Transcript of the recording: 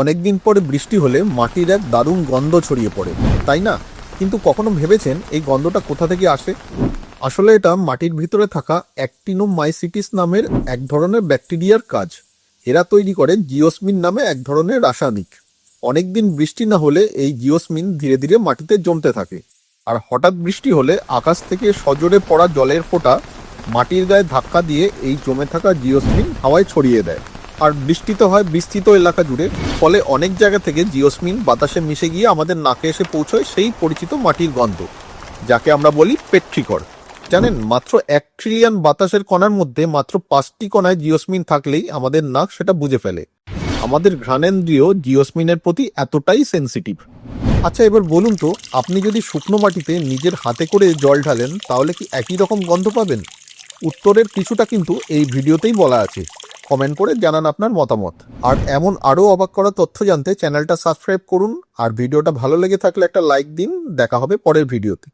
অনেকদিন পরে বৃষ্টি হলে মাটির এক দারুণ গন্ধ ছড়িয়ে পড়ে, তাই না? কিন্তু কখনো ভেবেছেন এই গন্ধটা কোথা থেকে আসে? আসলে এটা মাটির ভিতরে থাকা অ্যাক্টিনোমাইসিটিস নামের এক ধরনের ব্যাকটেরিয়ার কাজ। এরা তৈরি করে জিওসমিন নামে এক ধরনের রাসায়নিক। অনেকদিন বৃষ্টি না হলে এই জিওসমিন ধীরে ধীরে মাটিতে জমতে থাকে। আর হঠাৎ বৃষ্টি হলে আকাশ থেকে সজোরে পড়া জলের ফোঁটা মাটির গায়ে ধাক্কা দিয়ে এই জমে থাকা জিওসমিন হাওয়ায় ছড়িয়ে দেয়। আর বৃষ্টি তো হয় বিস্তৃত এলাকা জুড়ে, ফলে অনেক জায়গা থেকে জিওসমিন বাতাসে মিশে গিয়ে আমাদের নাকে এসে পৌঁছয় সেই পরিচিত মাটির গন্ধ, যাকে আমরা বলি পেট্রিকর। জানেন, মাত্র এক ট্রিলিয়ন বাতাসের কণার মধ্যে মাত্র পাঁচটি কণায় জিওসমিন থাকলেই আমাদের নাক সেটা বুঝে ফেলে। আমাদের ঘ্রাণেন্দ্রিয় জিওসমিনের প্রতি এতটাই সেনসিটিভ আচ্ছা এবার বলুন তো, আপনি যদি শুকনো মাটিতে নিজের হাতে করে জল ঢালেন, তাহলে কি একই রকম গন্ধ পাবেন? উত্তরের কিছুটা কিন্তু এই ভিডিওতেই বলা আছে। কমেন্ট করে জানান আপনার মতামত। আর এমন আরও অবাক করা তথ্য জানতে চ্যানেলটা সাবস্ক্রাইব করুন। আর ভিডিওটা ভালো লেগে থাকলে একটা লাইক দিন। দেখা হবে পরের ভিডিওতে।